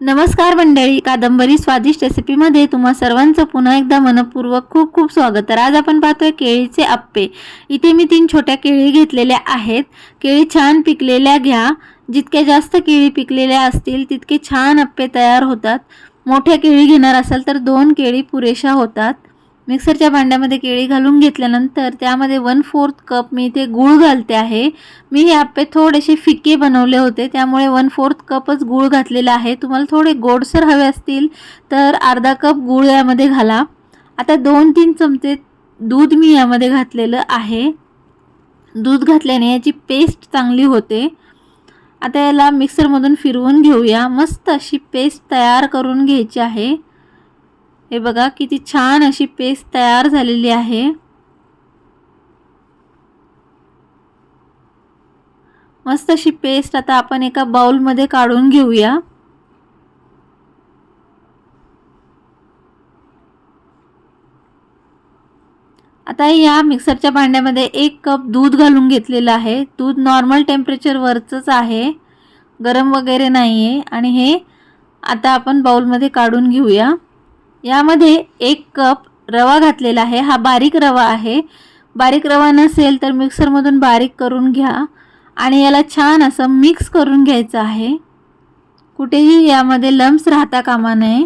नमस्कार मंडळी कादंबरी स्वादिष्ट रेसिपीमध्ये तुम्हा सर्वांचं पुन्हा एकदा मनपूर्वक खूप खूप स्वागत. तर आज आपण पाहतोय केळीचे आप्पे. इथे मी तीन छोट्या केळी घेतलेल्या आहेत. केळी छान पिकलेल्या घ्या. जितक्या जास्त केळी पिकलेल्या असतील तितके छान आप्पे तयार होतात. मोठ्या केळी घेणार असाल तर दोन केळी पुरेशा होतात. मिक्सरच्या भांड्यामध्ये केळी घालून घेतल्यानंतर त्यामध्ये वन फोर्थ कप मी इथे गूळ घालते आहे. मी हे आप्पे थोडेसे फिके बनवले होते त्यामुळे वन फोर्थ कपच गूळ घातलेला आहे. तुम्हाला थोडे गोडसर हवे असतील तर अर्धा कप गूळ यामध्ये घाला. आता दोन तीन चमचे दूध मी यामध्ये घातलेलं आहे. दूध घातल्याने याची पेस्ट चांगली होते. आता याला मिक्सरमधून फिरवून घेऊया. मस्त अशी पेस्ट तयार करून घ्यायची आहे. हे बघा किती छान अशी पेस्ट तयार झालेली आहे. मस्त अशी पेस्ट आता आपण एका बाउलमध्ये काढून घेऊया. आता या मिक्सरच्या भांड्यामध्ये एक कप दूध घालून घेतलेलं आहे. दूध नॉर्मल टेम्परेचरवरचंच आहे. गरम वगैरे नाही आहे आणि हे आता आपण बाउलमध्ये काढून घेऊया. यामध्ये एक कप रवा घातलेला आहे. हा बारीक रवा आहे. बारीक रवा नसेल तर मिक्सरमधून बारीक करून घ्या आणि याला छान असं मिक्स करून घ्यायचं आहे. कुठेही यामध्ये लम्स राहता कामा नये.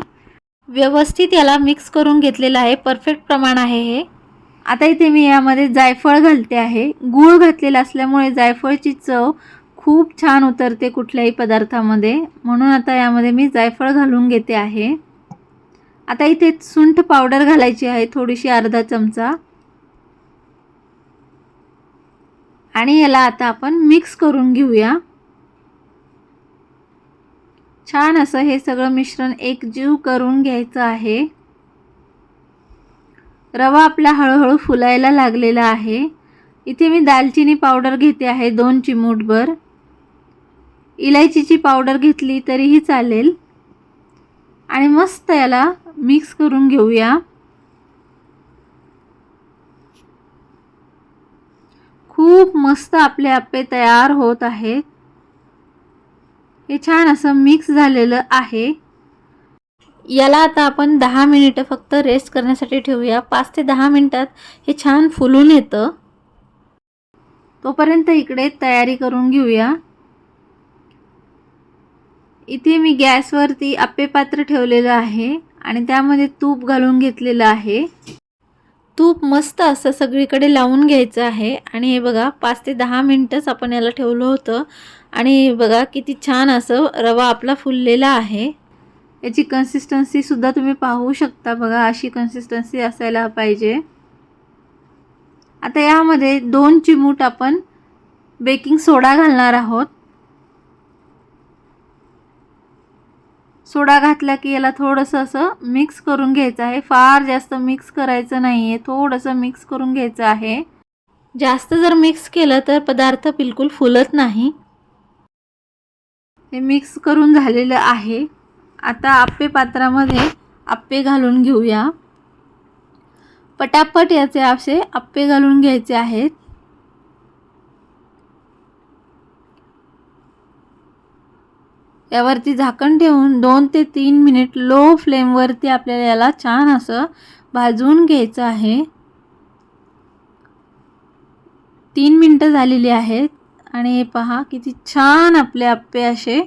व्यवस्थित याला मिक्स करून घेतलेलं आहे. परफेक्ट प्रमाण आहे हे. आता इथे मी यामध्ये जायफळ घालते आहे. गूळ घातलेला असल्यामुळे जायफळची चव खूप छान उतरते कुठल्याही पदार्थामध्ये. म्हणून आता यामध्ये मी जायफळ घालून घेते आहे. आता इथे सुंठ पावडर घालायची आहे थोडीशी अर्धा चमचा. आणि याला आता आपण मिक्स करून घेऊया. छान असं हे सगळं मिश्रण एकजीव करून घ्यायचं आहे. रवा आपला हळूहळू फुलायला लागलेला आहे. इथे मी दालचिनी पावडर घेते आहे दोन चिमूटभर. इलायचीची पावडर घेतली तरीही चालेल. आणि मस्त याला मिक्स करून घेऊया. खूप मस्त आपले आपे तयार होत आहेत. हे छान असं मिक्स झालेलं आहे. याला आता आपण दहा मिनिटं फक्त रेस्ट करण्यासाठी ठेवूया. पाच ते दहा मिनिटात हे छान फुलून येतं. तोपर्यंत इकडे तयारी करून घेऊया. इथे मी गॅसवरती आप्पे पात्र ठेवलेलं आहे आणि त्यामध्ये तूप घालून घेतलेलं आहे. तूप मस्त असं सगळीकडे लावून घ्यायचं आहे आणि हे बघा पाच ते दहा मिनटंच आपण याला ठेवलं होतं. आणि बघा किती छान असं रवा आपला फुललेला आहे. याची कन्सिस्टन्सीसुद्धा तुम्ही पाहू शकता बघा अशी कन्सिस्टन्सी असायला पाहिजे. आता यामध्ये दोन चिमूट आपण बेकिंग सोडा घालणार आहोत. सोडा घातला की याला थोडंसं असं मिक्स करून घ्यायचं आहे. फार जास्त मिक्स करायचं नाही आहे थोडंसं मिक्स करून घ्यायचं आहे. जास्त जर मिक्स केलं तर पदार्थ बिलकुल फुलत नाही. हे मिक्स करून झालेलं आहे. आता आप्पे पात्रामध्ये आप्पे घालून घेऊया. पटापट याचे असे आप्पे घालून घ्यायचे आहेत. यावरती झाकण ठेवून दोन ते तीन मिनिट लो फ्लेमवरती आपल्याला याला छान असं भाजून घ्यायचं आहे. तीन मिनटं झालेली आहेत. आणि हे पहा किती छान आपले आप्पे असे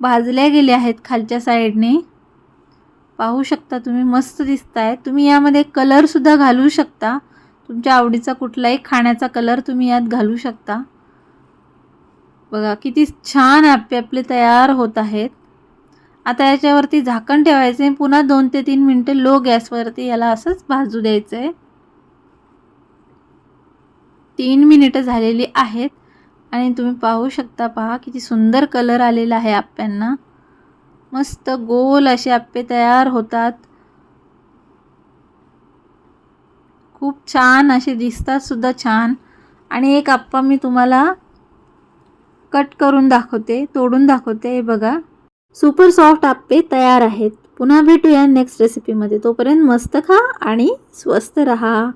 भाजले गेले आहेत खालच्या साईडने. पाहू शकता तुम्ही मस्त दिसत आहे तुम्ही यामध्ये कलरसुद्धा घालू शकता. तुमच्या आवडीचा कुठलाही खाण्याचा कलर तुम्ही यात घालू शकता. बघा किती छान आप्पे आपले तयार होत आहेत. आता याच्यावरती झाकण ठेवायचे पुन्हा दोन ते तीन मिनटं लो गॅसवरती याला असंच भाजू द्यायचं आहे तीन मिनिटं झालेली आहेत. आणि तुम्ही पाहू शकता पहा किती सुंदर कलर आलेला आहे आप्प्यांना मस्त गोल असे आप्पे तयार होतात. खूप छान असे दिसतात सुद्धा छान. आणि एक आप्पा मी तुम्हाला कट करून दाखवते तोडून दाखवते हे बघा. सुपर सॉफ्ट आप्पे तयार आहेत. पुन्हा भेटूया नेक्स्ट रेसिपीमध्ये तोपर्यंत मस्त खा आणि स्वस्त रहा.